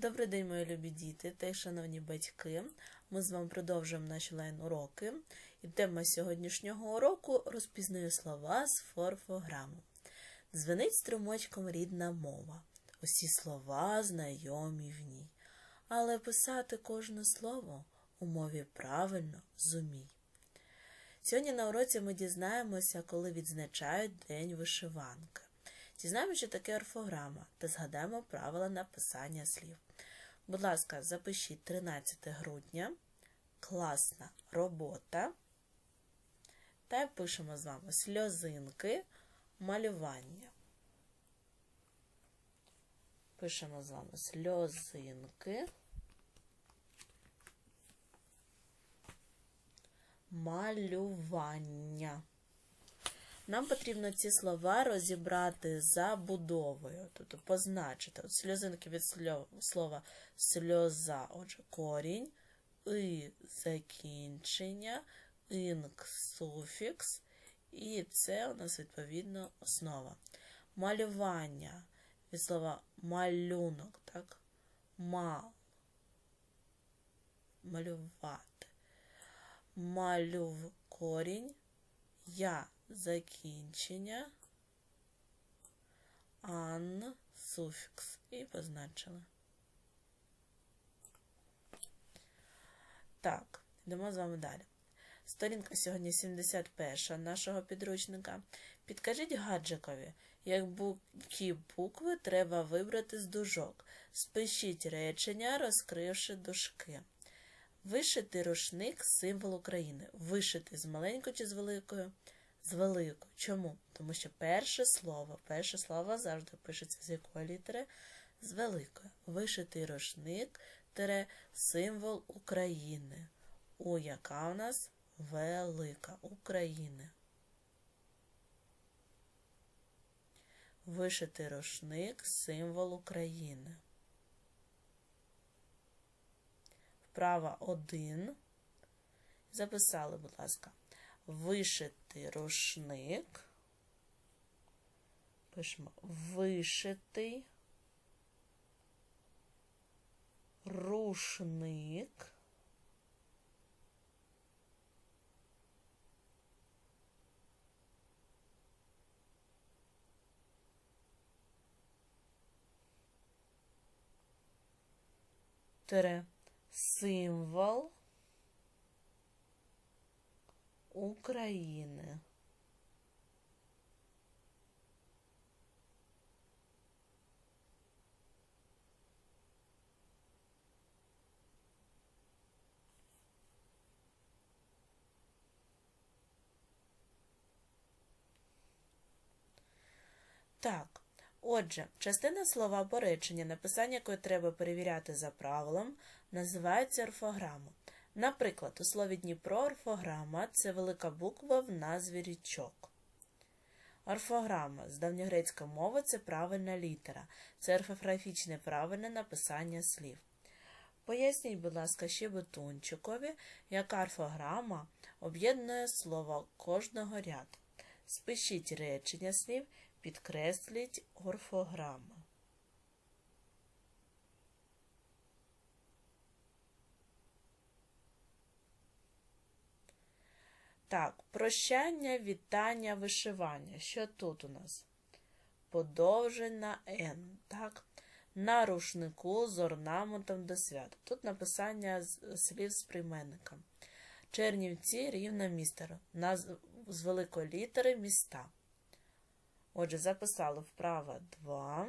Добрий день, мої любі діти та шановні батьки. Ми з вами продовжуємо наші лайн-уроки. І тема сьогоднішнього уроку розпізнаю слова з форфограми. Дзвенить струмочком рідна мова. Усі слова знайомі в ній. Але писати кожне слово у мові правильно зумій. Сьогодні на уроці ми дізнаємося, коли відзначають День вишиванки. Дізнаємося, що таке орфограма та згадаємо правила написання слів. Будь ласка, запишіть 13 грудня, класна робота. Та пишемо з вами сльозинки, малювання. Пишемо з вами сльозинки. Малювання. Нам потрібно ці слова розібрати за будовою, тобто позначити. От сльозинки від слова сльоза, отже, корінь, и закінчення, інк суфікс, і це у нас відповідно основа. Малювання від слова малюнок, так? Мал. Малювати. Малюв корінь. Я закінчення, ан, суфікс і позначили. Так, йдемо з вами далі. Сторінка сьогодні 71 нашого підручника. Підкажіть гаджикові, які букви треба вибрати з дужок. Спишіть речення, розкривши дужки. Вишити рушник символ України. Вишити з маленькою чи з великою? З великою. Чому? Тому що перше слово, перше слово завжди пишеться з якої літери? З великої. Вишитий рушник тире символ України. У яка у нас велика України. Вишитий рушник символ України. Вправа 1. Записали, будь ласка, вишитий рушник. Пишемо вишитий рушник. Символ України. Так, отже, частина слова або речення, написання якої треба перевіряти за правилом, називається орфограма. Наприклад, у слові Дніпро орфограма це велика буква в назві річок. Орфограма з давньогрецької мови це правильна літера, це орфографічне правильне написання слів. Поясніть, будь ласка, ще бетончикові, яка орфограма об'єднує слово кожного ряду. Спишіть речення слів, підкресліть орфограми. Так, прощання, вітання, вишивання. Що тут у нас? Подовжена Н. Так? На рушнику з орнаментом до свята. Тут написання слів з прийменником. Чернівці рівне містер. З великої літери міста. Отже, записали вправо 2.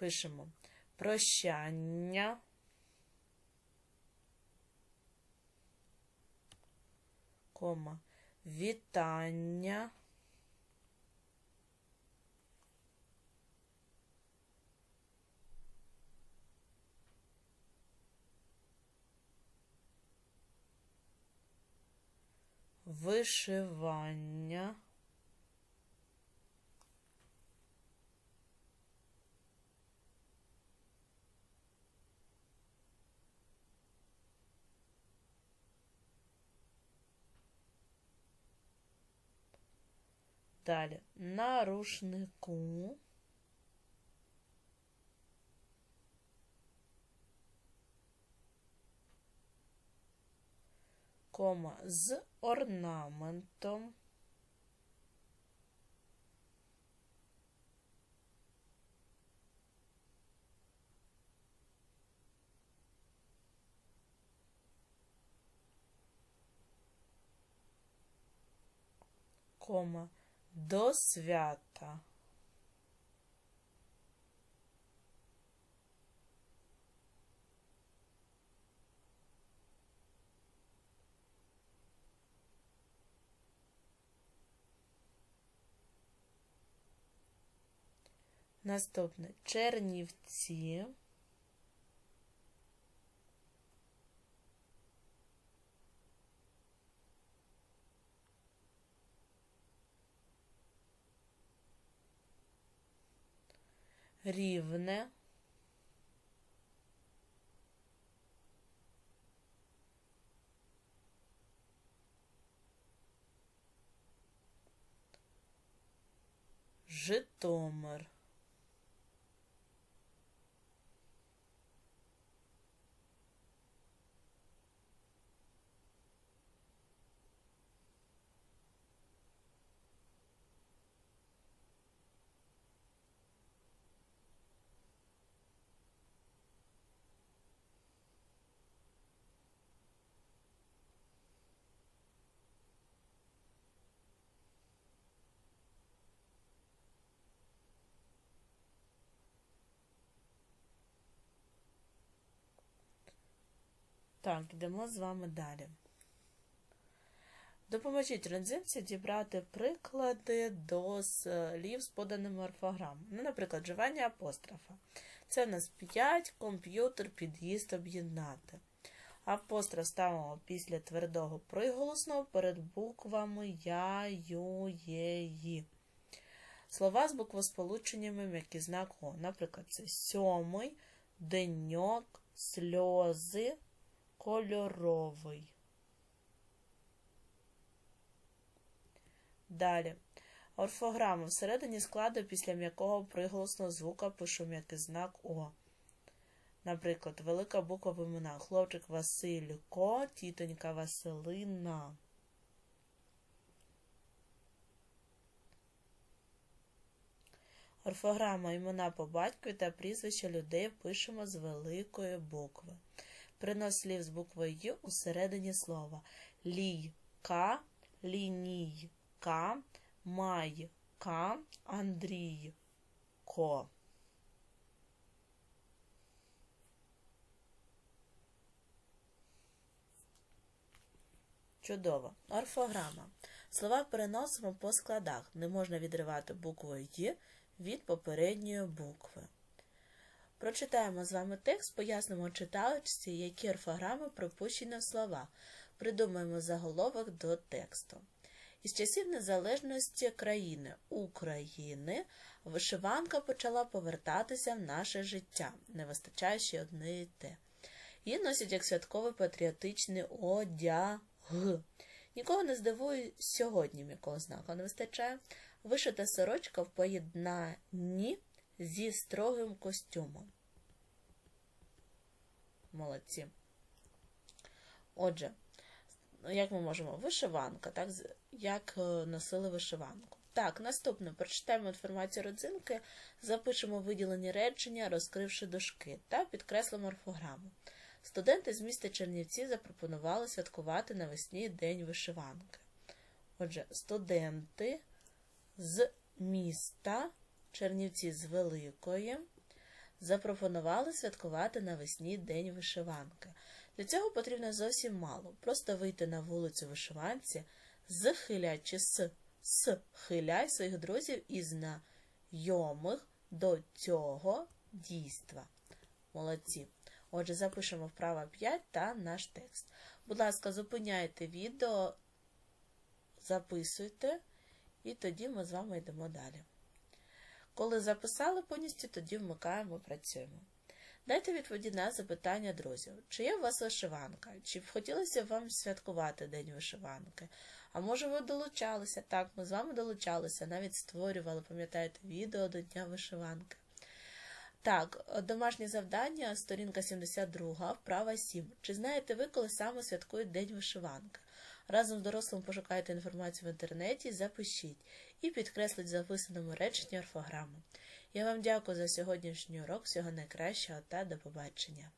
Пишемо прощання. Кома, вітання. Вишивання. Далі на рушнику. Кома з орнаментом. Кома до свята. Наступне Чернівці. Рівне. Житомир. Так, йдемо з вами далі. Допоможіть родзинці дібрати приклади до слів з поданими орфограмами. Ну, наприклад, вживання апострофа. Це в нас 5, комп'ютер, під'їзд об'єднати. Апостроф ставимо після твердого приголосного перед буквами Я, Ю, Є, Ї. Слова з буквосполученнями м'який знак О. Наприклад, це сьомий, деньок, сльози, кольоровий. Далі. Орфограма. Всередині складу після м'якого приголосного звука пишу м'який знак О. Наприклад, велика буква в іменах. Хлопчик Василько, тітонька Василина. Орфограма імена по батькові та прізвища людей пишемо з великої букви. Принос слів з буквою Ю у середині слова. Лійка, лінійка, майка, Андрійко. Чудово. Орфограма. Слова переносимо по складах. Не можна відривати буквою Й від попередньої букви. Прочитаємо з вами текст, пояснимо читалочці, які орфограми пропущені в слова. Придумаємо заголовок до тексту. Із часів незалежності країни України вишиванка почала повертатися в наше життя, не вистачаючи одне і те. Її носять як святковий патріотичний одяг. Нікого не здивує сьогодні, якого знаку не вистачає. Вишита сорочка в поєднанні зі строгим костюмом. Молодці. Отже, як ми можемо? Вишиванка, так? Як е, носили вишиванку. Так, наступне прочитаємо інформацію родзинки, запишемо виділені речення, розкривши дошки, та підкреслимо орфограму. Студенти з міста Чернівці запропонували святкувати навесні День вишиванки. Отже, студенти з міста Чернівці з Великої запропонували святкувати навесні День вишиванки. Для цього потрібно зовсім мало. Просто вийти на вулицю вишиванці, зхиляй чи с, схиляй своїх друзів і знайомих до цього дійства. Молодці. Отже, запишемо вправа 5 та наш текст. Будь ласка, зупиняйте відео, записуйте, і тоді ми з вами йдемо далі. Коли записали повністю, тоді вмикаємо, працюємо. Дайте відповіді на запитання друзів. Чи є у вас вишиванка? Чи б хотілося вам святкувати День вишиванки? А може ви долучалися? Так, ми з вами долучалися, навіть створювали, пам'ятаєте, відео до Дня вишиванки. Так, домашнє завдання, сторінка 72, вправа 7. Чи знаєте ви, коли саме святкують День вишиванки? Разом з дорослим пошукайте інформацію в інтернеті, запишіть і підкреслить записаному реченні орфограму. Я вам дякую за сьогоднішній урок, всього найкращого та до побачення.